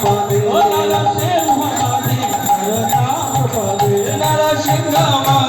पदे नरसिंह पदे नरसिंह